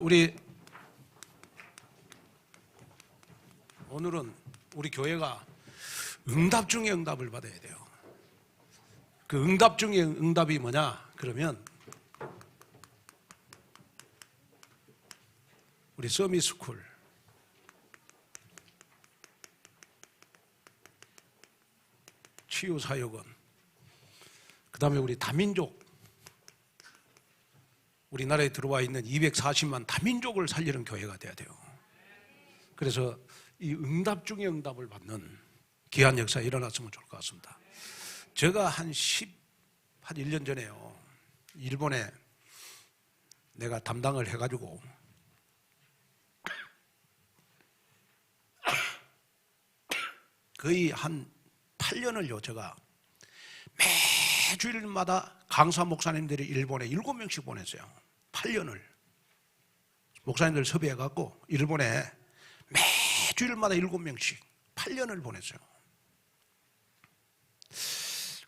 우리 오늘은 우리 교회가 응답 중에 응답을 받아야 돼요. 그 응답 중에 응답이 뭐냐? 그러면 우리 서미스쿨 치유사역원 그 다음에 우리 다민족 우리나라에 들어와 있는 240만 다민족을 살리는 교회가 돼야 돼요. 그래서 이 응답 중에 응답을 받는 귀한 역사 일어났으면 좋을 것 같습니다. 제가 한 10, 한 1년 전에요. 일본에 내가 담당을 해가지고 거의 한 8년을요, 제가 매 주일마다 강사 목사님들이 일본에 7명씩 보냈어요. 8년을. 목사님들 섭외해갖고 일본에 매 주일마다 7명씩 8년을 보냈어요.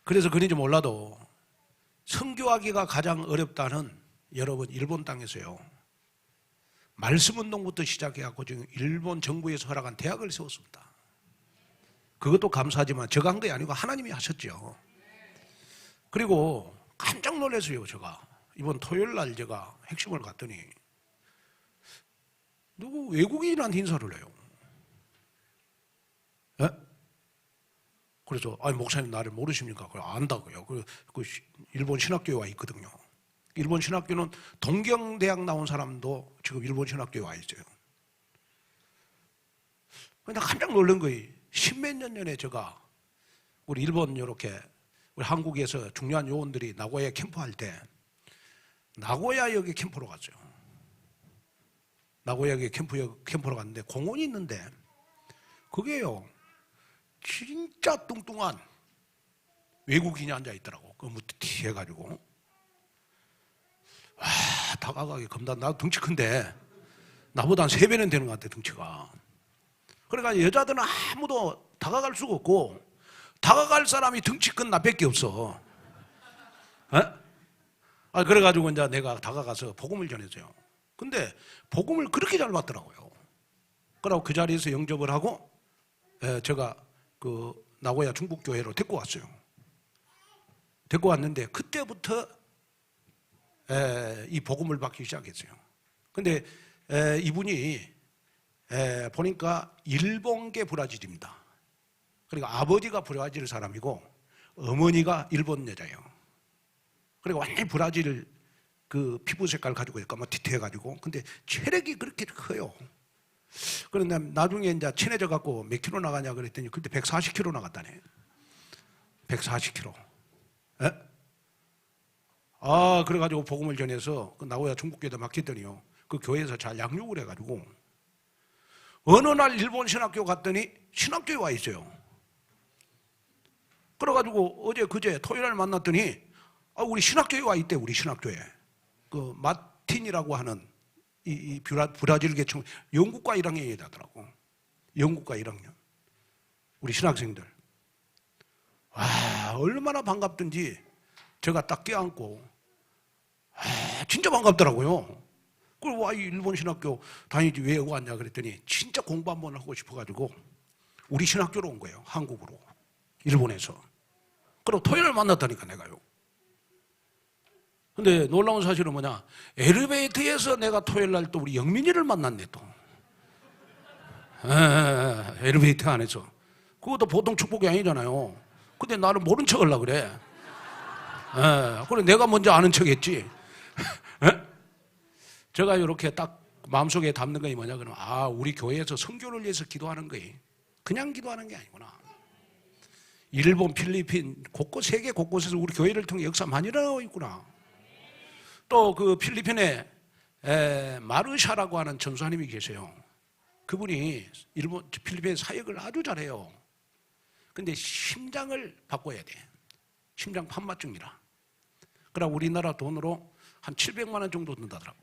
그래서 그런지 몰라도 성교하기가 가장 어렵다는 여러분 일본 땅에서요. 말씀 운동부터 시작해갖고 지금 일본 정부에서 허락한 대학을 세웠습니다. 그것도 감사하지만 제가 한 게 아니고 하나님이 하셨죠. 그리고 깜짝 놀랐어요, 제가. 이번 토요일 날 제가 핵심을 갔더니 누구 외국인한테 인사를 해요. 예? 그래서 아니 목사님 나를 모르십니까? 그래 안다고요. 그, 그 시- 일본 신학교에 와 있거든요. 일본 신학교는 동경대학 나온 사람도 지금 일본 신학교에 와 있어요. 근데 깜짝 놀란 거예요. 십몇 년 전에 제가 우리 일본 이렇게 우리 한국에서 중요한 요원들이 나고야 캠프할 때 나고야역에 캠프로 갔어요. 나고야역에 캠프 캠프로 갔는데 공원이 있는데 그게요 진짜 뚱뚱한 외국인이 앉아 있더라고. 그 무티 해가지고 와 다가가기 겁나 나 덩치 큰데 나보다 한 세 배는 되는 것 같아 덩치가. 그러니까 여자들은 아무도 다가갈 수가 없고 다가갈 사람이 덩치 큰 나밖에 없어. 에? 아 그래가지고 이제 내가 다가가서 복음을 전했어요. 근데 복음을 그렇게 잘 받더라고요. 그러고 그 자리에서 영접을 하고 에, 제가 그 나고야 중국 교회로 데리고 왔어요. 데리고 왔는데 그때부터 에, 이 복음을 받기 시작했어요. 근데 에, 이분이 에, 보니까 일본계 브라질입니다. 그러니까 아버지가 브라질 사람이고 어머니가 일본 여자예요. 그리고 완전히 브라질 그 피부 색깔 가지고 있까 뭐 뒤태해가지고 근데 체력이 그렇게 커요. 그런데 나중에 이제 친해져 갖고 몇 킬로 나가냐 그랬더니 그때 140 킬로 나갔다네. 140 킬로. 에? 아 그래가지고 복음을 전해서 그 나고야 중국교회도 맡겼더니요. 그 교회에서 잘 양육을 해가지고 어느 날 일본 신학교 갔더니 신학교에 와 있어요. 그래가지고 어제 그제 토요일 날 만났더니 아 우리 신학교에 와 있대 우리 신학교에 그 마틴이라고 하는 이, 이 브라, 브라질 계층 영국과 1학년이 되더라고 영국과 1학년 우리 신학생들 와 얼마나 반갑든지 제가 딱 껴안고 아 진짜 반갑더라고요. 그걸 와, 이 일본 신학교 다니지 왜 왔냐 그랬더니 진짜 공부 한번 하고 싶어가지고 우리 신학교로 온 거예요. 한국으로. 일본에서. 그리고 토요일 만났다니까 내가요. 근데 놀라운 사실은 뭐냐. 엘리베이터에서 내가 토요일 날 또 우리 영민이를 만났네 또. 에, 에, 에, 엘리베이터 안에서. 그것도 보통 축복이 아니잖아요. 근데 나를 모른 척 하려고 그래. 에, 그래 내가 먼저 아는 척 했지. 에? 제가 이렇게 딱 마음속에 담는 것이 뭐냐 그러면 아 우리 교회에서 성교를 위해서 기도하는 거예요. 그냥 기도하는 게 아니구나. 일본, 필리핀 곳곳 세계 곳곳에서 우리 교회를 통해 역사 많이 일어나고 있구나. 또 그 필리핀에 에, 마르샤라고 하는 전수하님이 계세요. 그분이 일본 필리핀 사역을 아주 잘해요. 근데 심장을 바꿔야 돼. 심장 판마증이라. 그러나 우리나라 돈으로 한 700만 원 정도 든다더라고.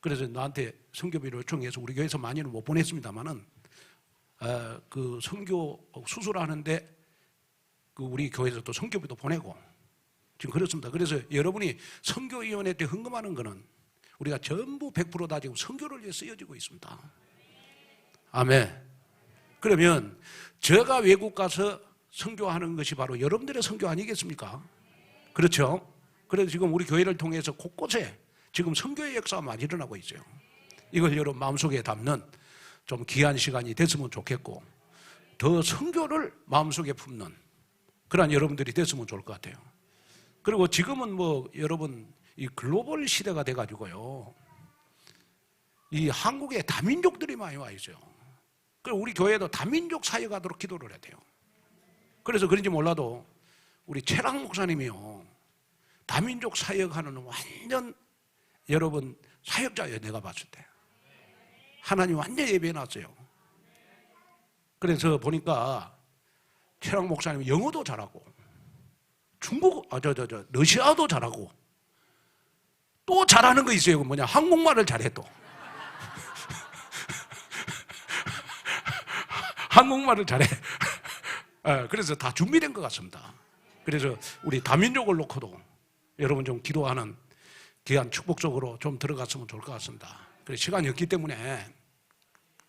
그래서 나한테 성교비를 요청해서 우리 교회에서 많이는 못 보냈습니다만은 어, 그 성교 수술하는데 그 우리 교회에서 또 성교비도 보내고 지금 그렇습니다. 그래서 여러분이 성교위원회 때 헌금하는 거는 우리가 전부 100%다 지금 선교를 위해 쓰여지고 있습니다. 아멘. 그러면 제가 외국 가서 선교하는 것이 바로 여러분들의 선교 아니겠습니까? 그렇죠? 그래서 지금 우리 교회를 통해서 곳곳에 지금 선교의 역사가 많이 일어나고 있어요. 이걸 여러분 마음속에 담는 좀 귀한 시간이 됐으면 좋겠고 더 선교를 마음속에 품는 그러한 여러분들이 됐으면 좋을 것 같아요. 그리고 지금은 뭐 여러분 이 글로벌 시대가 돼 가지고요. 이 한국에 다민족들이 많이 와 있어요. 그리고 우리 교회도 다민족 사역하도록 기도를 해야 돼요. 그래서 그런지 몰라도 우리 최랑 목사님이요. 다민족 사역하는 완전 여러분 사역자예요. 내가 봤을 때. 하나님 완전 예배해 놨어요. 그래서 보니까 최랑 목사님 영어도 잘하고 중국 아 저 저 저 러시아도 잘하고 또 잘하는 거 있어요. 그 뭐냐 한국말을 잘해 또. 한국말을 잘해. 예, 그래서 다 준비된 것 같습니다. 그래서 우리 다민족을 놓고도 여러분 좀 기도하는 귀한 축복적으로 좀 들어갔으면 좋을 것 같습니다. 그래 시간이 없기 때문에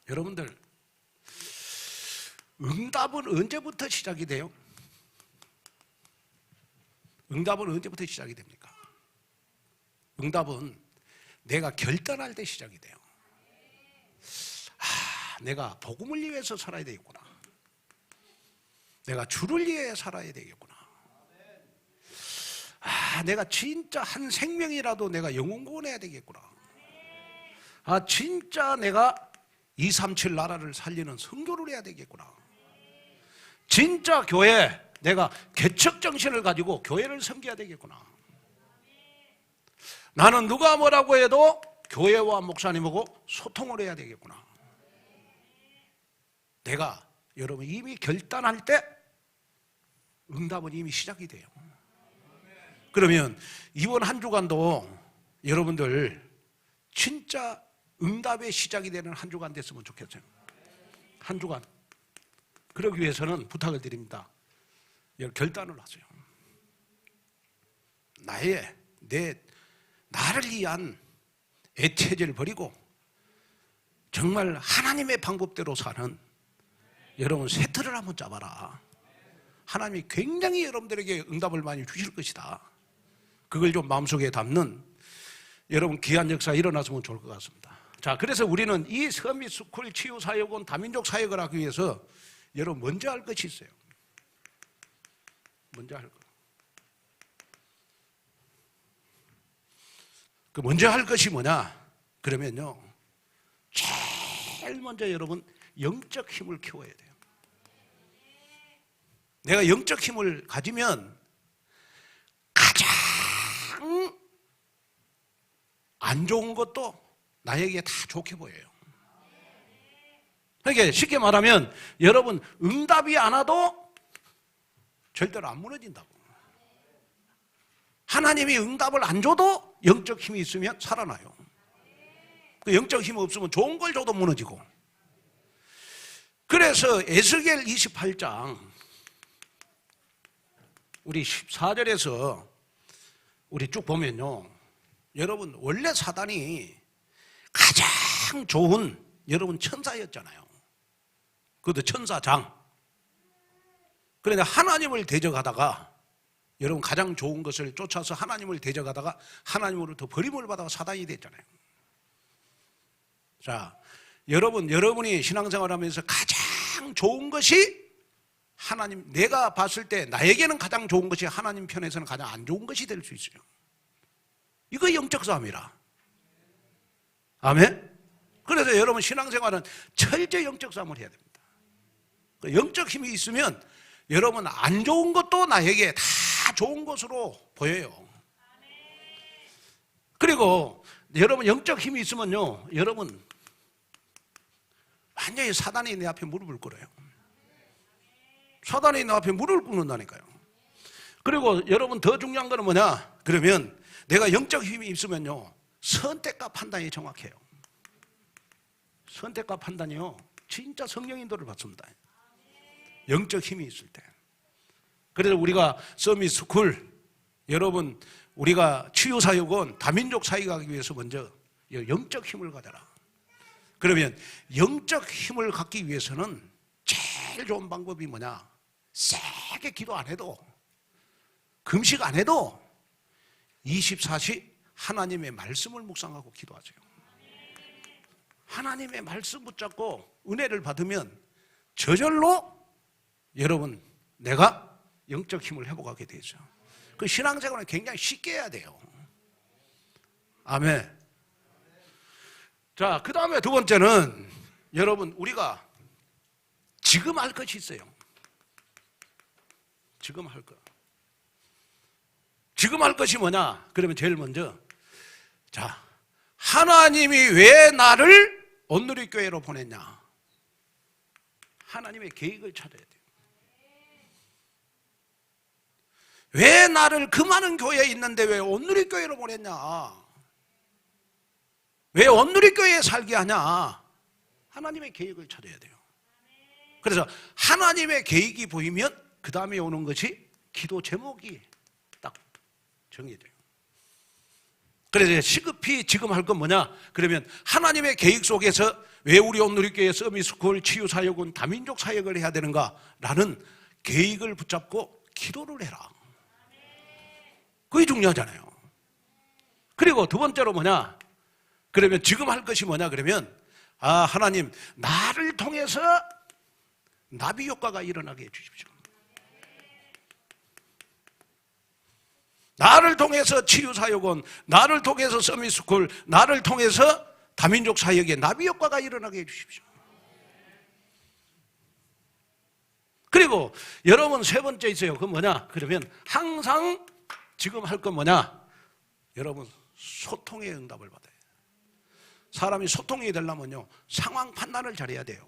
여러분들 응답은 언제부터 시작이 돼요? 응답은 언제부터 시작이 됩니까? 응답은 내가 결단할 때 시작이 돼요. 아, 내가 복음을 위해서 살아야 되겠구나. 내가 주를 위해 살아야 되겠구나. 아, 내가 진짜 한 생명이라도 내가 영혼 구원해야 되겠구나. 아, 진짜 내가 237 나라를 살리는 선교를 해야 되겠구나. 진짜 교회 내가 개척 정신을 가지고 교회를 섬겨야 되겠구나. 나는 누가 뭐라고 해도 교회와 목사님하고 소통을 해야 되겠구나. 내가 여러분 이미 결단할 때 응답은 이미 시작이 돼요. 그러면 이번 한 주간도 여러분들 진짜 응답의 시작이 되는 한 주간 됐으면 좋겠어요. 한 주간. 그러기 위해서는 부탁을 드립니다. 결단을 하세요. 나의 내 나를 위한 애체제를 버리고 정말 하나님의 방법대로 사는 여러분 세트를 한번 짜봐라. 하나님이 굉장히 여러분들에게 응답을 많이 주실 것이다. 그걸 좀 마음속에 담는 여러분 귀한 역사 일어났으면 좋을 것 같습니다. 자, 그래서 우리는 이 서밋 스쿨 치유 사역은 다민족 사역을 하기 위해서 여러분 먼저 할 것이 있어요. 먼저 할 것. 그 먼저 할 것이 뭐냐? 그러면요. 제일 먼저 여러분 영적 힘을 키워야 돼요. 내가 영적 힘을 가지면 가장 안 좋은 것도 나에게 다 좋게 보여요. 그러니까 쉽게 말하면 여러분 응답이 안 와도 절대로 안 무너진다고. 하나님이 응답을 안 줘도 영적 힘이 있으면 살아나요. 그 영적 힘이 없으면 좋은 걸 줘도 무너지고. 그래서 에스겔 28장 우리 14절에서 우리 쭉 보면요. 여러분 원래 사단이 가장 좋은 여러분 천사였잖아요. 그것도 천사장. 그런데 하나님을 대적하다가 여러분 가장 좋은 것을 쫓아서 하나님을 대적하다가 하나님으로부터 버림을 받아가 사단이 됐잖아요. 자, 여러분 여러분이 신앙생활하면서 가장 좋은 것이 하나님 내가 봤을 때 나에게는 가장 좋은 것이 하나님 편에서는 가장 안 좋은 것이 될 수 있어요. 이거 영적 싸움이라. 아멘. 그래서 여러분 신앙생활은 철저 영적 싸움을 해야 됩니다. 그 영적 힘이 있으면 여러분 안 좋은 것도 나에게 다 좋은 것으로 보여요. 그리고 여러분 영적 힘이 있으면요, 여러분 완전히 사단이 내 앞에 무릎을 꿇어요. 사단이 내 앞에 무릎을 꿇는다니까요. 그리고 여러분 더 중요한 거는 뭐냐? 그러면 내가 영적 힘이 있으면요, 선택과 판단이 정확해요. 선택과 판단이요, 진짜 성령 인도를 받습니다. 영적 힘이 있을 때. 그래서 우리가 서밋 스쿨 여러분 우리가 치유 사역은 다민족 사역하기 위해서 먼저 영적 힘을 가져라. 그러면 영적 힘을 갖기 위해서는 제일 좋은 방법이 뭐냐? 세게 기도 안 해도 금식 안 해도 24시 하나님의 말씀을 묵상하고 기도하세요. 하나님의 말씀 붙잡고 은혜를 받으면 저절로 여러분 내가 영적 힘을 회복하게 되죠. 그 신앙생활은 굉장히 쉽게 해야 돼요. 아멘. 자, 그 다음에 두 번째는 여러분 우리가 지금 할 것이 있어요. 지금 할 것. 지금 할 것이 뭐냐? 그러면 제일 먼저 자, 하나님이 왜 나를 온누리 교회로 보냈냐? 하나님의 계획을 찾아야 돼요. 왜 나를 그 많은 교회에 있는데 왜 온누리 교회로 보냈냐? 왜 온누리 교회에 살게 하냐? 하나님의 계획을 찾아야 돼요. 그래서 하나님의 계획이 보이면 그 다음에 오는 것이 기도 제목이 딱 정해져요. 그래서 시급히 지금 할 건 뭐냐? 그러면 하나님의 계획 속에서 왜 우리 온누리교회 서미스쿨 치유 사역은 다민족 사역을 해야 되는가? 라는 계획을 붙잡고 기도를 해라. 그게 중요하잖아요. 그리고 두 번째로 뭐냐? 그러면 지금 할 것이 뭐냐? 그러면 아, 하나님, 나를 통해서 나비 효과가 일어나게 해 주십시오. 나를 통해서 치유사역원, 나를 통해서 서미스쿨, 나를 통해서 다민족 사역에 나비 효과가 일어나게 해 주십시오. 그리고 여러분 세 번째 있어요. 그 뭐냐? 그러면 항상 지금 할 건 뭐냐? 여러분 소통의 응답을 받아요. 사람이 소통이 되려면요 상황 판단을 잘해야 돼요.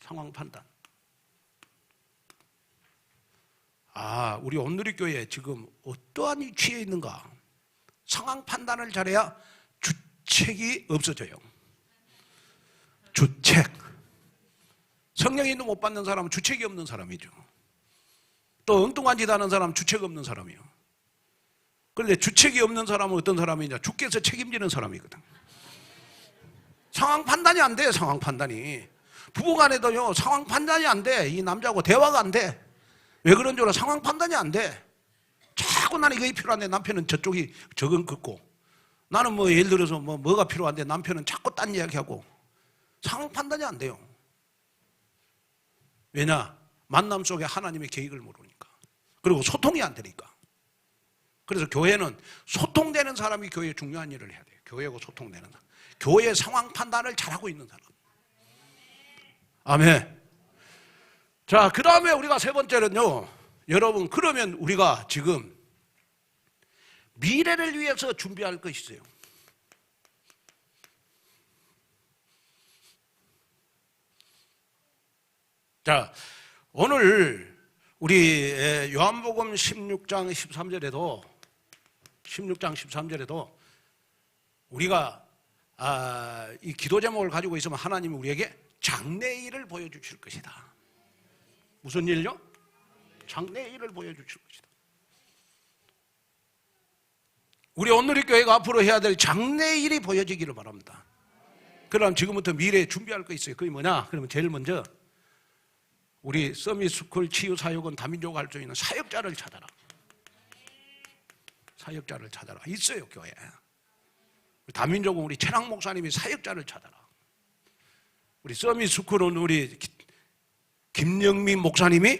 상황 판단. 아, 우리 온누리 교회 지금 어떠한 위치에 있는가? 상황 판단을 잘해야 주책이 없어져요. 주책. 성령인도 못 받는 사람은 주책이 없는 사람이죠. 또 엉뚱한 짓 하는 사람은 주책 없는 사람이요. 그런데 주책이 없는 사람은 어떤 사람이냐? 주께서 책임지는 사람이거든. 상황 판단이 안 돼요, 상황 판단이. 부부 간에도요, 상황 판단이 안 돼. 이 남자하고 대화가 안 돼. 왜 그런 줄 알아? 상황 판단이 안 돼. 자꾸 나는 이게 필요한데 남편은 저쪽이 적은 긋고 나는 뭐 예를 들어서 뭐 뭐가 필요한데 남편은 자꾸 딴 이야기하고 상황 판단이 안 돼요. 왜냐? 만남 속에 하나님의 계획을 모르니까. 그리고 소통이 안 되니까. 그래서 교회는 소통되는 사람이 교회에 중요한 일을 해야 돼요. 교회하고 소통되는 사람. 교회 상황 판단을 잘하고 있는 사람. 아멘. 자, 그 다음에 우리가 세 번째는요, 여러분, 그러면 우리가 지금 미래를 위해서 준비할 것이 있어요. 자, 오늘 우리 요한복음 16장 13절에도 16장 13절에도 우리가 아, 이 기도 제목을 가지고 있으면 하나님이 우리에게 장래일을 보여주실 것이다. 무슨 일요? 장래일을 보여주실 것이다. 우리 오늘의 교회가 앞으로 해야 될 장래일이 보여지기를 바랍니다. 그럼 지금부터 미래에 준비할 거 있어요. 그게 뭐냐? 그러면 제일 먼저 우리 서미스쿨 치유사역은 다민족 할 수 있는 사역자를 찾아라. 사역자를 찾아라. 있어요, 교회에. 다민족은 우리 최랑 목사님이 사역자를 찾아라. 우리 서미스쿨은 우리 김영민 목사님이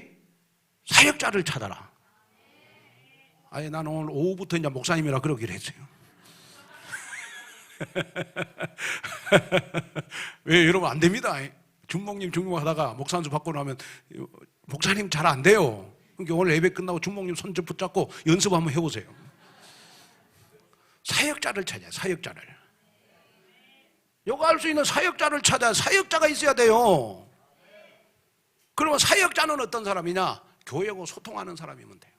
사역자를 찾아라. 아니, 나는 오늘 오후부터 이제 목사님이라 그러기로 했어요. 왜, 여러분, 안 됩니다. 중목님, 중목 하다가 목사한수 받고 나면 목사님 잘 안 돼요. 그러니까 오늘 예배 끝나고 중목님 손 좀 붙잡고 연습 한번 해보세요. 사역자를 찾아요, 사역자를. 요거 할 수 있는 사역자를 찾아 사역자가 있어야 돼요. 그러면 사역자는 어떤 사람이냐? 교회하고 소통하는 사람이면 돼요.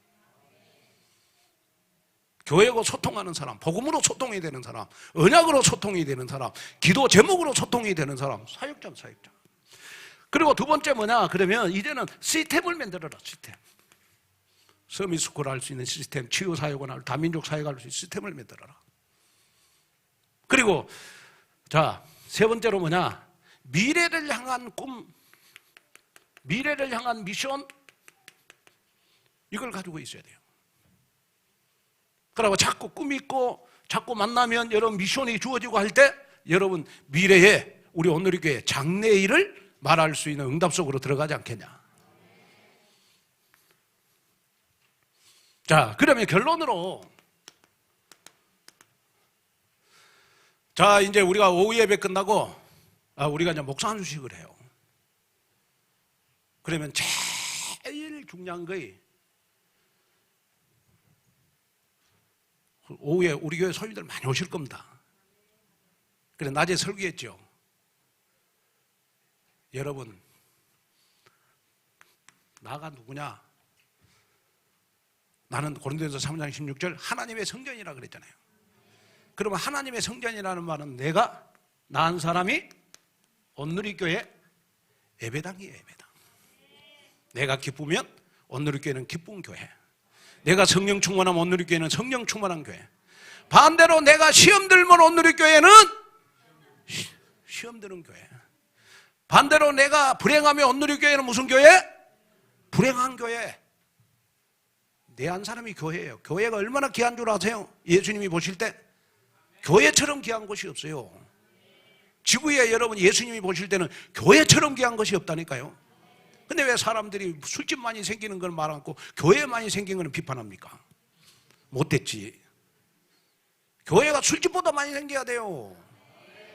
교회하고 소통하는 사람, 복음으로 소통이 되는 사람, 언약으로 소통이 되는 사람, 기도 제목으로 소통이 되는 사람, 사역자, 사역자. 그리고 두 번째 뭐냐? 그러면 이제는 시스템을 만들어라, 시스템. 서미스쿨 할 수 있는 시스템, 치유사역을 할, 다민족 사역을 할 수 있는 시스템을 만들어라. 그리고 자, 세 번째로 뭐냐? 미래를 향한 꿈, 미래를 향한 미션 이걸 가지고 있어야 돼요. 그리고 자꾸 꿈 있고 자꾸 만나면 여러분 미션이 주어지고 할 때 여러분 미래에 우리 오늘의 교회 장래일을 말할 수 있는 응답 속으로 들어가지 않겠냐. 자, 그러면 결론으로 자, 이제 우리가 오후 예배 끝나고 아, 우리가 이제 목사 한주식을 해요. 그러면 제일 중요한 거이 오후에 우리 교회 소유들 많이 오실 겁니다. 그래 낮에 설교했죠. 여러분 나가 누구냐? 나는 고린도전서 3장 16절 하나님의 성전이라 그랬잖아요. 그러면 하나님의 성전이라는 말은 내가 낳은 사람이 온누리 교회 예배당이에요, 예배당. 내가 기쁘면 온누리 교회는 기쁜 교회. 내가 성령 충만하면 온누리 교회는 성령 충만한 교회. 반대로 내가 시험 들면 온누리 교회는 시- 시험 드는 교회. 반대로 내가 불행하면 온누리 교회는 무슨 교회? 불행한 교회. 내한 사람이 교회예요. 교회가 얼마나 귀한 줄 아세요? 예수님이 보실 때 교회처럼 귀한 곳이 없어요. 지구에 여러분 예수님이 보실 때는 교회처럼 귀한 것이 없다니까요. 근데 왜 사람들이 술집 많이 생기는 걸말 않고 교회 많이 생긴 거는 비판합니까? 못됐지. 교회가 술집보다 많이 생겨야 돼요.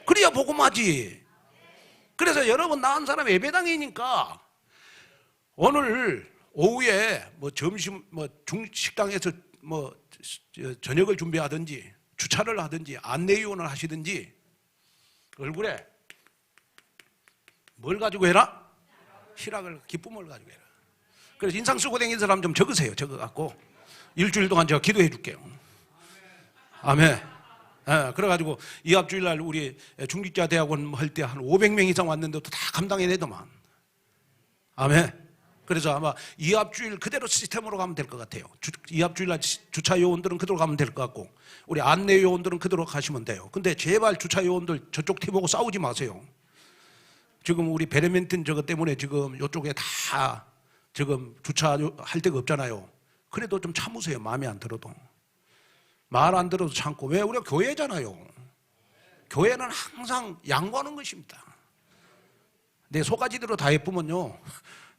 그래야 복음하지. 그래서 여러분 나은 사람 예배당이니까 오늘 오후에 뭐 점심 뭐 중식당에서 뭐 저- 저녁을 준비하든지 주차를 하든지 안내위원을 하시든지 얼굴에 뭘 가지고 해라? 희락을 기쁨을 가지고 해라. 그래서 인상 쓰고 다니는 사람 좀 적으세요. 적어 갖고 일주일 동안 제가 기도해 줄게요. 아멘. 예, 그래가지고 이합 주일날 우리 중직자 대학원 할 때 한 500명 이상 왔는데도 다 감당해내더만. 아멘. 그래서 아마 이합 주일 그대로 시스템으로 가면 될 것 같아요. 주, 이합 주일날 지- 주차 요원들은 그대로 가면 될 것 같고 우리 안내 요원들은 그대로 가시면 돼요. 근데 제발 주차 요원들 저쪽 팀하고 싸우지 마세요. 지금 우리 베레멘틴 저것 때문에 지금 이쪽에 다 지금 주차할 데가 없잖아요. 그래도 좀 참으세요. 마음에 안 들어도. 말 안 들어도 참고. 왜? 우리가 교회잖아요. 교회는 항상 양보하는 것입니다. 내 소가지대로 다 예쁘면요.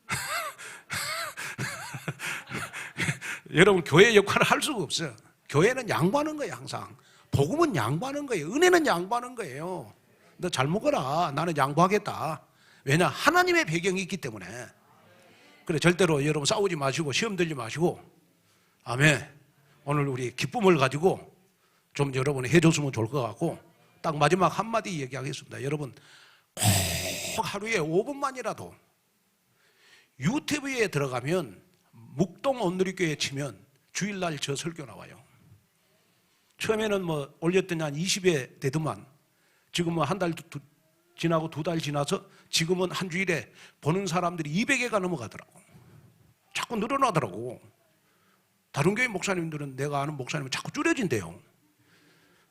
여러분, 교회 역할을 할 수가 없어요. 교회는 양보하는 거예요, 항상. 복음은 양보하는 거예요. 은혜는 양보하는 거예요. 너 잘 먹어라. 나는 양보하겠다. 왜냐? 하나님의 배경이 있기 때문에. 그래, 절대로 여러분 싸우지 마시고, 시험 들지 마시고, 아멘. 오늘 우리 기쁨을 가지고 좀 여러분이 해줬으면 좋을 것 같고, 딱 마지막 한마디 얘기하겠습니다. 여러분, 꼭 하루에 5분만이라도 유튜브에 들어가면 묵동 온누리교회 치면 주일날 저 설교 나와요. 처음에는 뭐 올렸더니 한 20회 되더만 지금은 한달 지나고 두 달 지나서 지금은 한 주일에 보는 사람들이 200회가 넘어가더라고. 자꾸 늘어나더라고. 다른 교회 목사님들은 내가 아는 목사님은 자꾸 줄여진대요.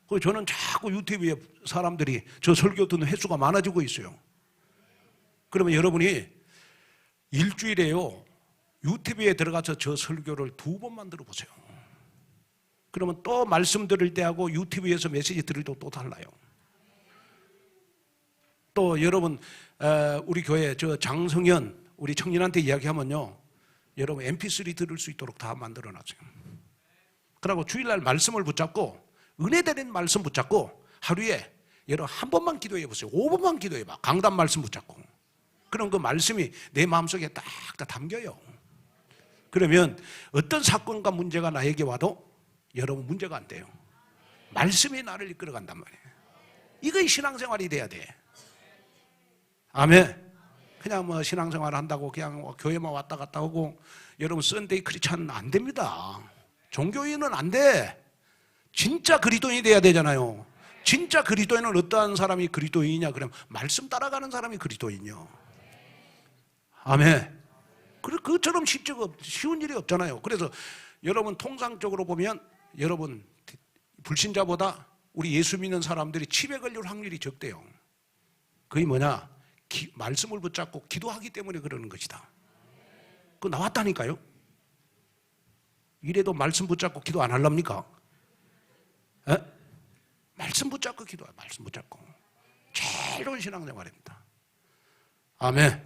그 저는 자꾸 유튜브에 사람들이 저 설교 듣는 횟수가 많아지고 있어요. 그러면 여러분이 일주일에요. 유튜브에 들어가서 저 설교를 두 번만 들어보세요. 그러면 또 말씀 들을 때하고 유튜브에서 메시지 들을 때 또 달라요. 또 여러분 에, 우리 교회 저 장성현 우리 청년한테 이야기하면요. 여러분 MP3 들을 수 있도록 다 만들어 놨어요. 그리고 주일날 말씀을 붙잡고 은혜 되는 말씀 붙잡고 하루에 여러분 한 번만 기도해 보세요. 5분만 기도해 봐. 강단 말씀 붙잡고. 그럼 그 말씀이 내 마음속에 딱 다 담겨요. 그러면 어떤 사건과 문제가 나에게 와도 여러분 문제가 안 돼요. 말씀이 나를 이끌어 간단 말이에요. 이거 신앙생활이 돼야 돼. 아멘. 그냥 뭐 신앙생활 한다고 그냥 뭐 교회만 왔다 갔다 하고 여러분 썬데이 크리스찬은 안 됩니다. 종교인은 안 돼. 진짜 그리스도인이 돼야 되잖아요. 진짜 그리스도인은 어떠한 사람이 그리스도인이냐 그러면 말씀 따라가는 사람이 그리스도인이요. 아멘. 그 그처럼 쉽지가 없- 쉬운 일이 없잖아요. 그래서 여러분 통상적으로 보면 여러분 불신자보다 우리 예수 믿는 사람들이 치매 걸릴 확률이 적대요. 그게 뭐냐? 기- 말씀을 붙잡고 기도하기 때문에 그러는 것이다. 그 나왔다니까요. 이래도 말씀 붙잡고 기도 안 할랍니까? 에? 말씀 붙잡고 기도해. 말씀 붙잡고. 좋은 신앙생활입니다. 아멘.